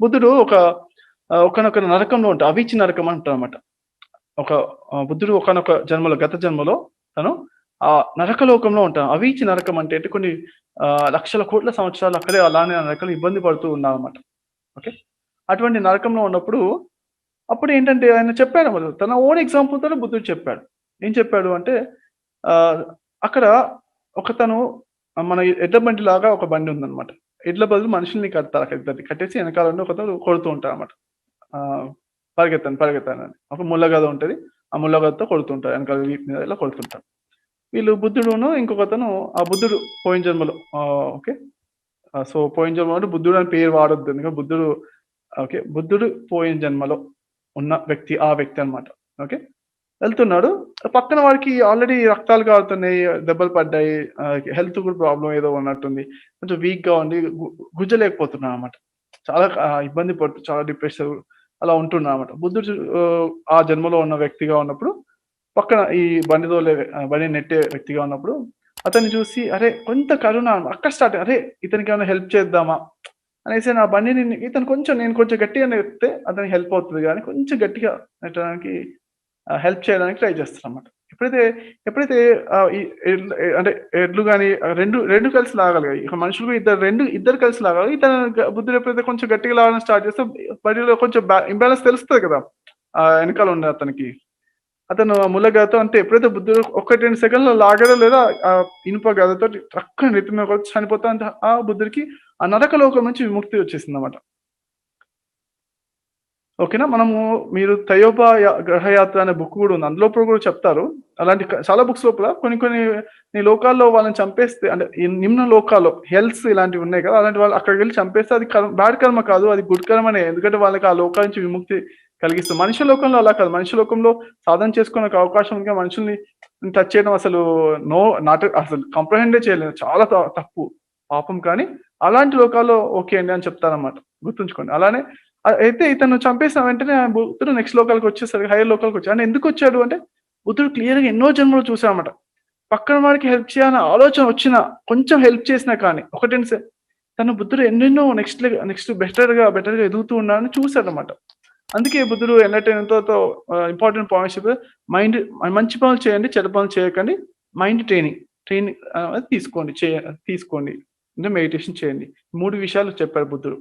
బుద్ధుడు ఒక ఒకనొక నరకంలో ఉంటాడు. అవిచి నరకం అంటారన్నమాట. ఒక బుద్ధుడు ఒకనొక జన్మలో గత జన్మలో తను ఆ నరకలోకంలో ఉంటాను అవిచి నరకం అంటే ఏంటి కొన్ని లక్షల కోట్ల సంవత్సరాలు అక్కడే అలానే నరకలు ఇబ్బంది పడుతూ ఉన్నాడన్నమాట. ఓకే. అటువంటి నరకంలో ఉన్నప్పుడు అప్పుడు ఏంటంటే ఆయన చెప్పాడు మరి తన ఓన్ ఎగ్జాంపుల్‌తోనే బుద్ధుడు చెప్పాడు. ఏం చెప్పాడు అంటే అక్కడ ఒక తను మన ఎడ్ల బండిలాగా ఒక బండి ఉందన్నమాట. ఎడ్ల బదులు మనుషుల్ని కడతారు అక్కడ కట్టేసి వెనకాల ఉండి ఒకతను కొడుతూ ఉంటారు అనమాట పరిగెత్తాను పరిగెత్తాను అని. ఒక ముళ్ళ ఉంటుంది ఆ ముళ్ళ కొడుతుంటారు వెనకాల వీపు మీద ఇలా కొడుతుంటారు వీళ్ళు బుద్ధుడును ఇంకొకతను ఆ బుద్ధుడు పోయిన జన్మలో ఓకే. సో పోయిన జన్మలో అంటే బుద్ధుడు అని పేరు వాడొద్దు. ఎందుకంటే బుద్ధుడు ఓకే. బుద్ధుడు పోయిన జన్మలో ఉన్న వ్యక్తి ఆ వ్యక్తి అన్నమాట. ఓకే. వెళ్తున్నాడు. పక్కన వాడికి ఆల్రెడీ రక్తాలు కారుతున్నాయి. దెబ్బలు పడ్డాయి. హెల్త్ కూడా ప్రాబ్లం ఏదో ఉన్నట్టుంది. కొంచెం వీక్‌గా ఉండి గుజ్జలేకపోతున్నాడు అనమాట చాలా ఇబ్బంది పడుతుంది చాలా డిప్రెషన్ అలా ఉంటున్నాడన్నమాట. బుద్ధుడు ఆ జన్మలో ఉన్న వ్యక్తిగా ఉన్నప్పుడు పక్కన ఈ బండిదోలే బండి నెట్టే వ్యక్తిగా ఉన్నప్పుడు అతన్ని చూసి అరే! కొంత కరుణ అక్కడ స్టార్ట్ అరే! ఇతనికి ఏమైనా హెల్ప్ చేద్దామా? అనేసి నా బండిని ఇతను కొంచెం నేను కొంచెం గట్టిగా నెడితే అతనికి హెల్ప్ అవుతుంది కానీ కొంచెం గట్టిగా నెట్టడానికి హెల్ప్ చేయడానికి ట్రై చేస్తాడన్నమాట. ఎప్పుడైతే ఎప్పుడైతే అంటే ఎడ్లు కానీ రెండు రెండు కలిసి లాగాలి. ఇక మనుషులు ఇద్దరు రెండు ఇద్దరు కలిసి లాగాలి. ఇతను బుద్ధుడు ఎప్పుడైతే కొంచెం గట్టిగా లాగడం స్టార్ట్ చేస్తే బడిలో కొంచెం ఇంబ్యాలెన్స్ తెలుస్తుంది కదా! వెనకాల ఉన్న అతనికి. అతను ములగాతో అంటే ఎప్పుడైతే బుద్ధుడు ఒకటి రెండు సెకండ్లో లాగడం లేదా ఆ ఇనుప గదతో ట్రక్ నెత్తి మీద చనిపోతా అంటే ఆ బుద్ధుడికి ఆ నరక లోకం నుంచి విముక్తి వచ్చేసింది అనమాట ఓకేనా. మనము మీరు 'తయోబా గ్రహయాత్ర' అనే బుక్ కూడా ఉంది. అందులో కూడా చెప్తారు. అలాంటి చాలా బుక్స్ లోపల కొన్ని కొన్ని నీ లోకాల్లో వాళ్ళని చంపేస్తే అంటే నిమ్న లోకాల్లో హెల్త్స్ ఇలాంటివి ఉన్నాయి కదా! అలాంటి వాళ్ళు అక్కడికి వెళ్ళి చంపేస్తే అది కర్మ బ్యాడ్ కర్మ కాదు. అది గుడ్ కర్మనే. ఎందుకంటే వాళ్ళకి ఆ లోకాల నుంచి విముక్తి కలిగిస్తుంది. మనిషి లోకంలో అలా కాదు. మనిషి లోకంలో సాధన చేసుకునే అవకాశం ఉంది. మనుషుల్ని టచ్ చేయడం అసలు నో నాట్ అసలు కంప్రహెండే చేయలేదు చాలా త తప్పు. పాపం కానీ అలాంటి లోకాల్లో ఓకే అండి అని చెప్తారన్నమాట. గుర్తుంచుకోండి. అలానే అయితే ఇతను చంపేసిన వెంటనే బుద్ధుడు నెక్స్ట్ లోకల్కి వచ్చేసరికి హైయర్ లోకల్కి వచ్చాడు. అంటే ఎందుకొచ్చాడు అంటే బుద్ధుడు క్లియర్‌గా ఎన్నో జన్మలు చూసామట పక్కన వాడికి హెల్ప్ చేయాలన్న ఆలోచన వచ్చినా కొంచెం హెల్ప్ చేసినా కానీ ఒకటి రెండు తను బుద్ధుడు ఎన్నెన్నో నెక్స్ట్ నెక్స్ట్ బెటర్‌గా బెటర్‌గా ఎదుగుతూ ఉన్నాడని చూశాడనమాట అందుకే బుద్ధుడు ఎన్‌లైటెన్‌మెంట్‌తో ఇంపార్టెంట్ పాయింట్స్ మైండ్ మంచి పనులు చేయండి. చెడు పనులు చేయకండి. మైండ్ ట్రైనింగ్ ట్రైనింగ్ తీసుకోండి. చేయ తీసుకోండి. అంటే మెడిటేషన్ చేయండి. మూడు విషయాలు చెప్పారు బుద్ధుడు.